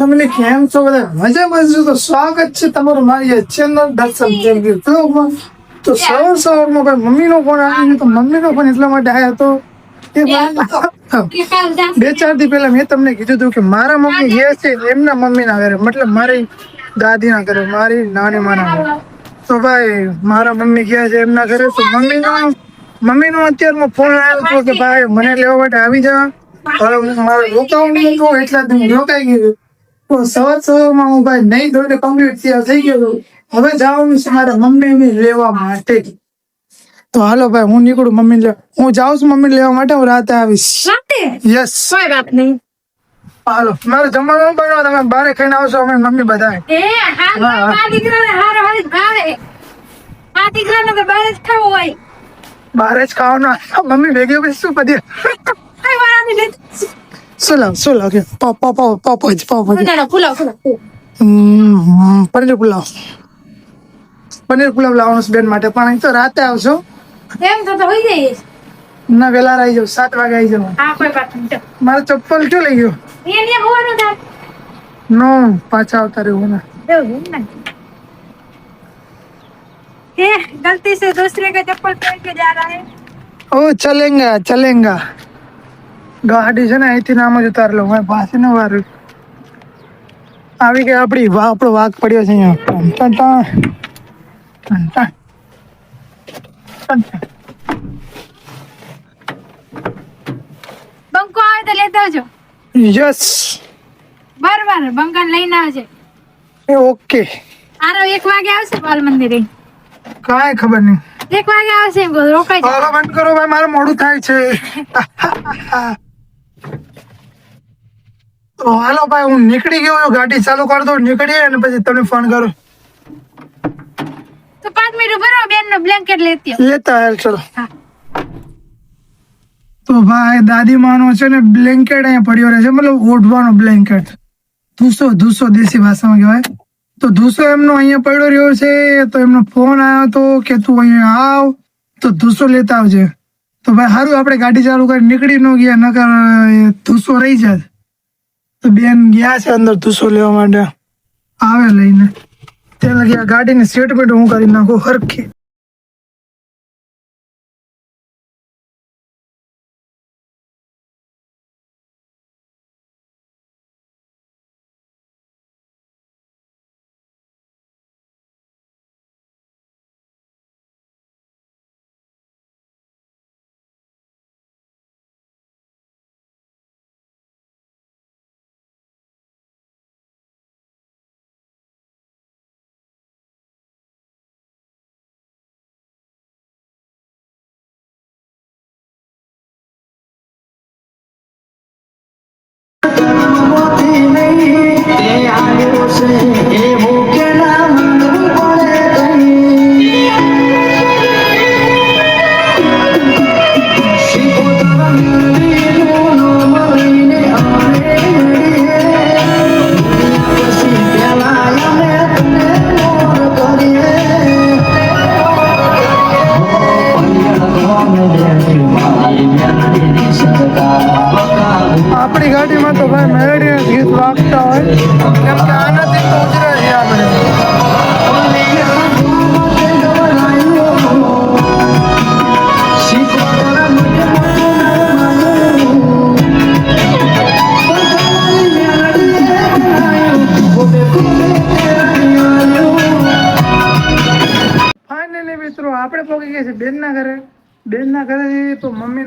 કરું કેમ છો બધા? મજામાં છો. સ્વાગત છે તમારું મારી ચેનલ દર્શન જેમ કે તો સવાર સવારમાં કોઈ મમ્મીનો ફોન આવ્યો તો મમ્મી નો ફોન એટલા માટે આવ્યો હતો બે ચાર દી પહેલા મેં તમને કીધું હતું કે મારા મમ્મી ગયા છે એમના મમ્મીના ઘરે મતલબ મારી દાદીના ઘરે મારી નાની માના ઘરે. તો ભાઈ મારા મમ્મી ગયા છે એમના ઘરે તો મમ્મીનો મમ્મીનો અત્યારમાં ફોન આવ્યો હતો કે ભાઈ મને લેવા માટે આવી જા. મારું રોકાવું નહીં તો એટલા દિન રોકાઈ ગયું. તો સવાર સવારમાં હું ભાઈ નહીં ધોઈને કમ્પ્લીટ થઈ ગયો હવે જવાનું છે મારા મમ્મી લેવા માટે. તો હાલો ભાઈ હું નીકળું મમ્મી લે હું જાઉં છું મમ્મી લેવા માટે હું રાતે આવીશ. યસ કોઈ વાત નહીં. હાલો મારે જમવાનું બનાવો તમે બારે ખાઈને આવશો અમે મમ્મી બધા એ હા, હા. દીકરાને હારો હારી ભાવે. આ દીકરાને તો બારે જ ખાવું હોય. બારે જ ખાવાનું મમ્મી ભેગી પછી શું પધી કઈ વાળાની લીધ શું લાવ કે ના પુલાવ પુલાવ હમ, પનીર પુલાવ. પનીર પુલાવ લાવવાનું બેન માટે. પણ અહીં તો રાતે આવશો. એમ તો તો હોઈ જઈશ ના વેલા આવી જાવ સાત વાગે આવી જાવ હા કોઈ વાત નહીં ચાલ. મારો ચપ્પલ ક્યાં લઈ ગયો અહીંયા હોવાનું થાય નો પાછા આવતા રહેવું ને એવું એમ ને ए गलती से दूसरे का चप्पल पहन के जा रहा है ઓ ચલેંગા ચલેંગા ગાડી છે ને અહીંથી નામ જ ઉતાર લો મેં પાસે ન વાર આવી ગઈ આપણી વા આપણો વાઘ પડ્યો છે અહીંયા ton ton ton ton ton ton. બંકો આવે તો લેતા આવજો. યસ બરાબર બંકા લઈને આવજે. એ ઓકે આરો એક વાગે આવશે બાલ મંદિરે. કાંઈ ખબર નહીં. એક વાગે આવશે એમ રોકાઈ જાય બંધ કરો ભાઈ મારું મોડું થાય છે. તો હાલો ભાઈ હું નીકળી ગયો છું ગાડી ચાલુ કરી દો નીકળીએ અને પછી તમને ફોન કરું. તો પાંચ મિનિટ ઊભા રહો બેન નો બ્લેન્કેટ લેતી લેતા હાલ ચલો. તો ભાઈ દાદી માનો છે ને બ્લેન્કેટ અહીંયા પડ્યો રહે છે મતલબ ઓઢવાનો બ્લેન્કેટ ધૂસો ધૂસો દેશી ભાષામાં કહેવાય. તો ધૂસો એમનો અહીંયા પડ્યો રહ્યો છે તો એમનો ફોન આવ્યો હતો કે તું અહીંયા આવ તો ધૂસો લેતા આવજે. તો ભાઈ સારું આપણે ગાડી ચાલુ કરી નીકળી ન ગયા નકર ધૂસો રહી જાય. તો બેન ગયા છે અંદર ધૂસો લેવા માટે. આવે લઈને. તે લગી આ ગાડીની સ્ટેટમેન્ટ હું કરી નાખું હરખી. આપણી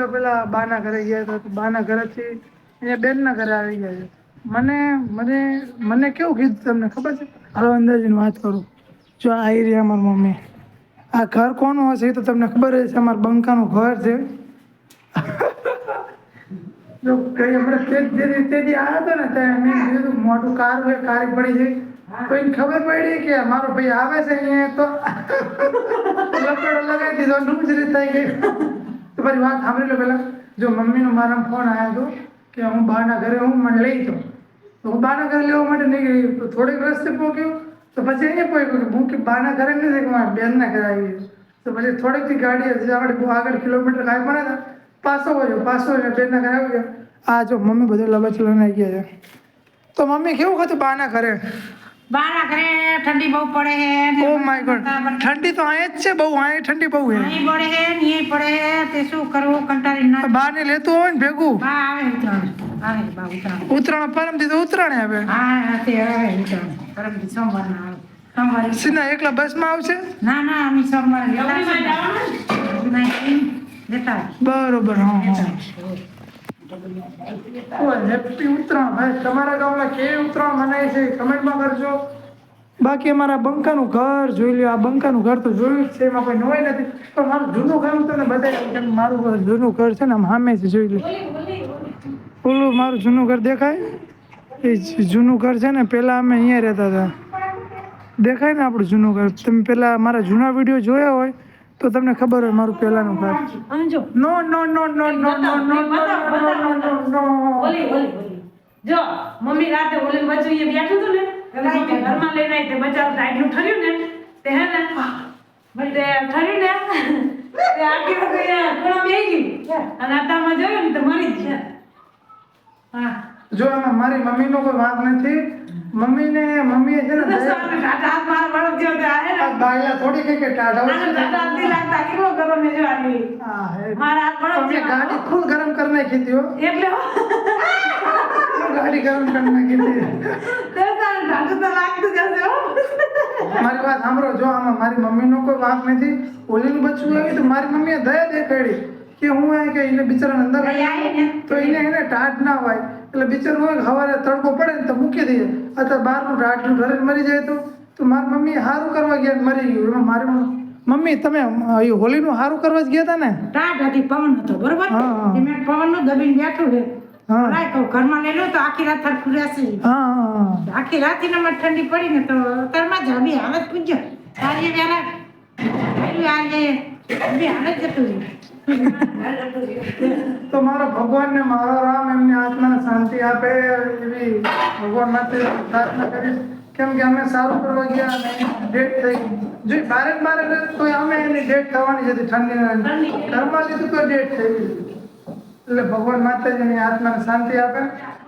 તો પેલા બાના ઘરે ગયા હતા તો બાના ઘરેથી અહીંયા બેનના ઘરે આવી ગયા છે. મને મને મને કેવું કીધું તમને ખબર છે? હાલો અંદર વાત કરું. જો આવી રહ્યા અમારી મમ્મી. આ ઘર કોનું હશે એ તો તમને ખબર જ છે અમારા બંકાનું ઘર છે. જો કઈ આપણે તે તે તેથી આવ્યા હતા ને ત્યાં મોટું કાર હોય, કાર પડી જાય. કોઈને ખબર પડી કે મારો ભાઈ આવે છે અહીંયા તો લગાવી દીધો ડૂબજરી થઈ ગઈ તમારી વાત સાંભળી લો પહેલાં. જો મમ્મીનો મારા ફોન આવ્યો હતો કે હું બહારના ઘરે હું મને લઈ જાઉં. તો હું બહારના ઘરે લેવા માટે નીકળી તો થોડીક રસ્તે પહોંચ્યો તો પછી અહીંયા પહોંચ્યું કે હું કે બહારના ઘરે નથી કે મારા બેનના ઘરે આવી ગયું. તો પછી થોડીકથી ગાડી હતી આપણે આગળ કિલોમીટર કાંઈ પણ હતા. પાછો વળ્યો પાછો વળ્યો, બેનના ઘરે આવી ગયો. આ જો મમ્મી બધું લબચલાને આવી ગયા છે. તો મમ્મી કેવું હતું બહારના ઘરે? બારા ઘરે ઠંડી બહુ પડે હે ઓ માય ગોડ ઠંડી તો અહીંયા જ છે બહુ અહીંયા ઠંડી બહુ હે અહીં પડે હે નહીં પડે હે તે શું કરવું કંટાળી ના બહારને લેતું હોય ને ભેગું. બા આવે ઉતરાણ. આવે બા ઉતરાણ. ઉત્તરાયણ પરમ દીધું ઉત્તરાયણ આવે. હા હા તે આવે ઉતરાણ. એકલા બસમાં આવશે? ના ના અમે સોમવારે બરોબર હા હેપી ઉત્તરાયણ તમારા ગામમાં કેવી ઉત્તરાયણ છે? કમેન્ટમાં કરજો. બાકી અમારા બંકાનું ઘર જોઈ લ્યો, આ બંકાનું ઘર તો જોયું જ છે, એમાં કોઈ નવાઈ નથી. પણ મારું જૂનું ઘર તમને બતાવી દઉં. મારું જૂનું ઘર છે ને, આમ સામે જ જોઈ લો ઓલું મારું જૂનું ઘર દેખાય? એ જૂનું ઘર છે ને પહેલાં અમે અહીંયા રહેતા હતા. દેખાય ને આપણું જૂનું ઘર? તમે પહેલાં મારા જૂના વીડિયો જોયા હોય? તો તમને ખબર હોય મારું પહેલાનું ઘર નો નો નો નો નો નો નો નો નો નો નો. ઓલી ઓલી જો મમ્મી રાતે ઓલી બચ્ચું એ બેઠું હતું ને ઘરમાં લઈને આવી તે બચાવ આટલું ઠર્યું ને તે હે ને તે ઠર્યું ને તે આખી વખત ખૂણા બેહી ગઈ. અને આટામાં જોયું ને તો મરી જ છે હા જો એમાં મારી મમ્મીનો કોઈ વાત નથી મમ્મીને મમ્મીએ છે ને ટાટા માર વળો વળગ તે આ ને. બાયલા થોડી કે કે ટાટા આને ટાટા હાથ લાગતા કેટલો ગરમ છે આટલી હા, હે. મારા હાથ વળો અમે ગાડી ફૂલ ગરમ કરી નાખી હતી એટલે ગાડી ગરમ કરી નાખી હતી. તે તારે ટાટું તો લાગતું જશે હો. મારી વાત સાંભળો જો આમાં મારી મમ્મીનો કોઈ વાંક નથી ઓલીનું બચ્ચું આવી તો મારી મમ્મીએ દયા દેખાડી કે હું એ કે એને બિચારાને અંદર ને. તો એને એને ટાટ ના હોય એટલે બિચારું હોય સવારે તડકો પડે ને તો મૂકી દઈએ. અથવા બહારનું રાટલું ઢરે મરી જાય તો. તો મારી મમ્મી સારું કરવા ગયા ને મરી ગયું? એમાં મારી મમ્મી- તમે એ હોલીનું સારું કરવા જ ગયા હતા ને? ટાટ હતી પવન હતો બરોબર. મેં પવનનું દબીને બેઠું છે કહું ઘરમાં લઈ લો તો આખી રાત સરખું રહેશે આખી રાત એને મને ઠંડી પડી ને તો અત્યારમાં જ હબી હાલત પૂછજો આજે વહેલું આજે હબી હાલત જતું રહ્યું તો મારો ભગવાન ને મારો રામ એમની આત્માને શાંતિ આપે એવી ભગવાન માટે પ્રાર્થના કરીશ. કેમ કે અમે સારું કરવા ગયા અને ડેટ થઈ જો બારે બારે તો અમે એની ડેટ થવાની જ હતી. ઠંડીના ઘરમાં લીધું તો ડેટ થઈ એટલે ભગવાન માતાજીની આત્માને શાંતિ આપે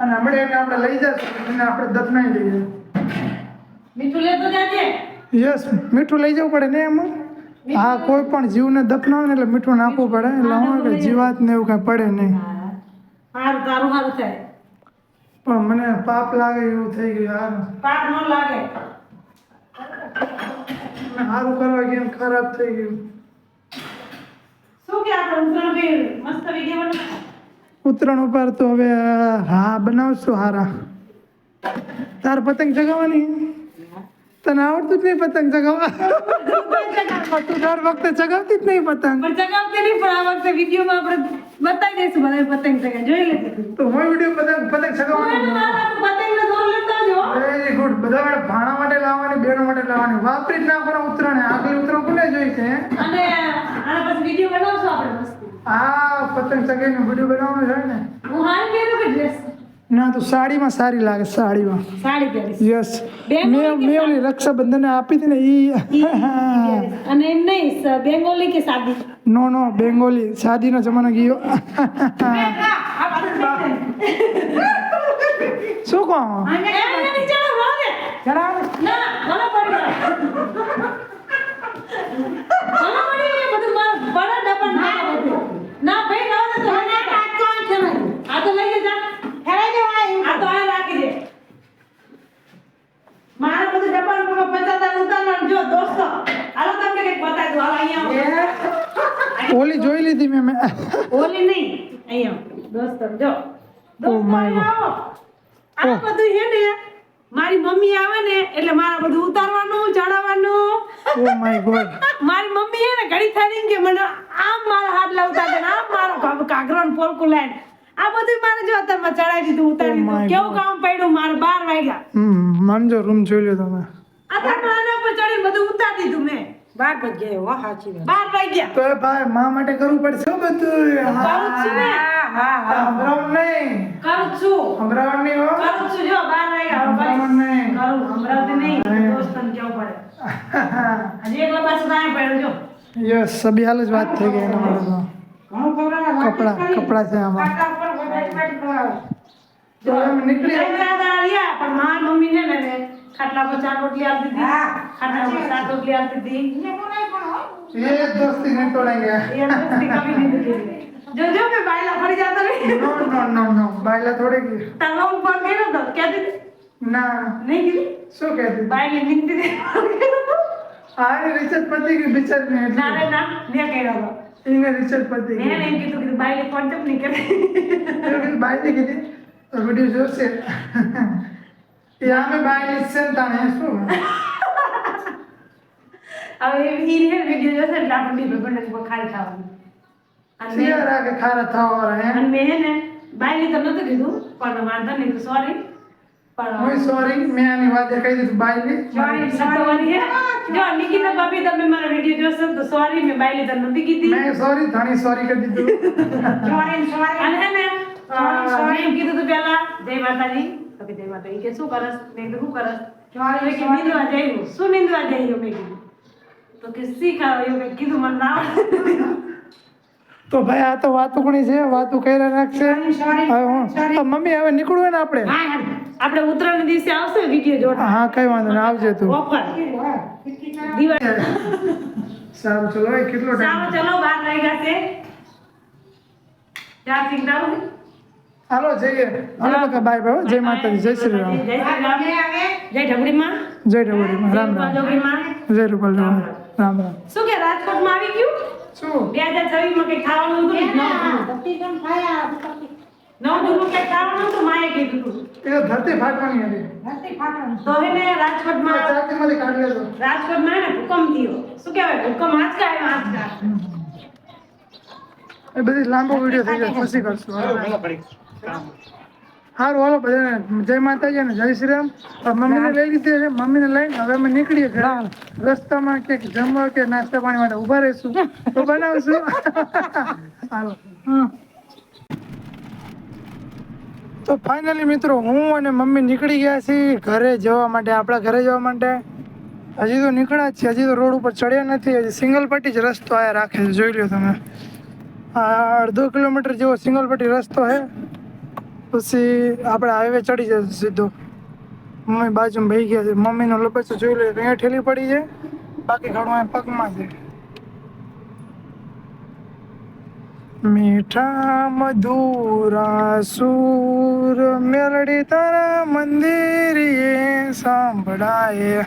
અને હમણાં એને આપણે લઈ જશું. એને આપણે દફનાઈ લઈએ. મીઠું લેતો જાજે? યસ મીઠું લઈ જવું પડે ને એમાં? હા કોઈ પણ જીવને દફનાવે એટલે મીઠું નાખવું પડે. એટલે હું કે જીવાત ને એવું કાંઈ પડે નહીં. તારું થાય. પણ મને પાપ લાગે એવું થઈ ગયું હારું પાપ ન લાગે. હારું કરવા ગયું ખરાબ થઈ ગયું. શું કે આપણે ઉત્તરાયણ મસ્ત વીડિયો ઉત્તરાયણ ઉપર તો હવે હા બનાવશું હારા. તાર પતંગ ચગાવવાની તને આવડતું જ નહીં પતંગ ચગાવવા. તું દર વખતે ચગાવતી જ નહીં પતંગ. પણ ચગાવતી નહીં પણ આ વખતે વિડીયોમાં આપણે બતાવી દઈશું બધા પતંગ ચગાવ. જોઈ લેજે તો. હું વીડિયો પતંગ પતંગ ચગાવવાનો? પતંગનો દોર લેતા જો વેરી ગુડ બધા ભાણા માટે લાવવાની બેનો માટે લાવવાની. વાપરી જ ના કરો ઉત્તરાયણ આગલી ઉત્તરાયણ કોને જોઈ છે હે? અને આના પછી વીડિયો બનાવશું આપણે મસ્ત. આ પતંગ ચગાવીને વીડિયો બનાવવાનો છે ને. હું હાલ પહેરું કે ડ્રેસ ના તો સાડીમાં સારી લાગે સાડીમાં. સાડી યસ મેં મેં ઓલી રક્ષાબંધને આપી હતી ને ઈ અને એમ નહીં બેંગોલી કે સાદી? નો નો બેંગોલી. સાદીનો જમાનો ગયો. શું કહો? ચડાવ ના ભાઈ ના તો આ તો લઈ જા આ તો આ રાખી દે મારે બધું ડબ્બાનું પેલું પચાસ ઉતારવાનું જો દોસ્તો હાલો તમને કંઈક બતાવી દઉં હાલો અહીંયા ઓલી જોઈ લીધી મેં મેં ઓલી નહીં અહીંયા દોસ્તો જો આવો. આ બધું હે ને મારી મમ્મી આવે ને એટલે મારા બધું ઉતારવાનું ચડાવવાનું. ઓ માય ગોડ મારી મમ્મી હે ને ઘડી થાડી કે મને આમ મારા હાથ લાવતા ને આમ મારો કાગરણ પોલકું લાઈન. આ બધું મારે જો અત્યારમાં ચડાવી દીધું ઉતારી Oh દીધું. કેવું કામ પડ્યું મારે બાર વાગ્યા. હમ માનજો રૂમ જોઈ લ્યો તમે. અત્યારમાં આના પર ચડીને બધું ઉતારી દીધું મેં. બાર વાગ્યા હો સાચી વાત. બાર વાગ્યા. તો ભાઈ મા માટે કરવું પડશે હો બધું કરું હા હા. હમરાવ નહીં. કરું છું. હમરાવ નહીં જો બહાર નહીં કરું હમરાવ નહીં. પણ મારી મમ્મી ને ને ખાટલા પર ચાર રોટલી આપતી હતી ખાટલા પર સાત રોટલી આપતી હતી એ દોસ્તી નહીં તોડેંગે એ દોસ્તી કભી નહીં તોડેંગે જોજો કે બાયલા ફરી જાતો નહીં નો નો નો નો બાયલા થોડી ગઈ. તમે હું ફોન કર્યો તો કે દીધી ના. નહીં કીધી શું કે દીધી બાયલી નીકળી હા એ રિસર્ચ પતિ ગયું બિચાર ને ના રે ના. મેં કર્યો રહ્યો એને રિસર્ચ પતિ ગયું એને એમ કીધું કે બાયલી પણ જમ નહીં કરે બાયલી કીધી. વીડિયો જોશે. યા મે બાયલી સંતા ને શું? હવે એ વીડિયો જોશે એટલે આપણે બી ભગવાનને ખાઈ ખાવાનું. સિયારા કે ખારા થવા હે? અને મેં હે ને બાયલી તો નતું કીધું પણ વાંધો નહીં સોરી પણ સોરી મેં આની વાત કહી દીધું બાયની. સોરી હે. જો નિકિતા ભાભી તમે મારો વીડિયો જોશો તો સોરી મેં બાયલી તો નથી કીધી. મેં સોરી સોરી કરી દીધું. અને હે ને સોરી એમ કીધું તું પહેલા જય માતાજી. તો કે જય માતાજી. કે શું કરસ? મેં કીધું શું કરસ? તો કે નિંદવા જઈયું શું નિંદવા જઈયું મેં કીધું. તો કે શીખાવ્યું મેં કીધું મને ના. તો ભાઈ આ તો વાતું છે વાતું કર્યા રાખશે. હવે હું મમ્મી હવે નીકળવું ને આપણે. આપણે ઉત્તરાયણ દિવસે આવશે વીડિયો જોડે હા કઈ વાંધો નહીં આવજે તું. ઓફર. સારું ચલો ભાઈ કેટલો ટાઈમ સારું ચલો બાર વાગ્યા છે. ચાર્જિંગ તારું હાલો જઈએ. હાલો બકા બાય બાય જય માતાજી જય શ્રી રામ. જય શ્રી રામ. જય ઢબડીમાં જય ઢબડીમાં રામ રામ. જય રૂપાલ રામ રામ રામ. શું કે રાજકોટમાં આવી ગયું? શું? બે હજાર છવ્વીસમાં કઈ ખાવાનું હતું ને? નવ નવ કઈ ખાવાનું હતું? માએ કીધું હતું. એ ધરતી ફાટવાની હતી. તો હે રાજકોટમાં ચાકીમાંથી કાઢી લેજો રાજકોટમાં હે ભૂકંપ થયો. શું કહેવાય? ભૂકંપ આંચકા આવ્યો આંચકા એ બધી લાંબો વીડિયો થઈ જાય ખુશી કરશું. સારું હાલો બધાને જય માતાજી અને જય શ્રી રામ મમ્મીને લઈ લીધી છે મમ્મીને લઈને હવે અમે નીકળીએ ઘરે. રસ્તામાં ક્યાંક જમવા કે નાસ્તા પાણી માટે ઊભા રહીશું. તો બનાવશું. હાલો. તો ફાઇનલી મિત્રો હું અને મમ્મી નીકળી ગયા છીએ ઘરે જવા માટે આપણા ઘરે જવા માટે. હજી તો નીકળ્યા જ છે હજી તો રોડ ઉપર ચડ્યા નથી હજી સિંગલ પટ્ટી જ રસ્તો આયા રાખે છે જોઈ લો તમે. આ અડધો કિલોમીટર જેવો સિંગલ પટ્ટી રસ્તો છે. પછી આપણે હાઈવે ચડી જશે સીધો. મમ્મી બાજુમાં ભાઈ ગયા છે. મમ્મીનો લપસો જોઈ લે, અહીંયા ઠેલી પડી છે. બાકી ઘણું અહીં પગમાં છે. મીઠા મધુરા સુર, મેલડી તારા મંદિર સાંભળાય.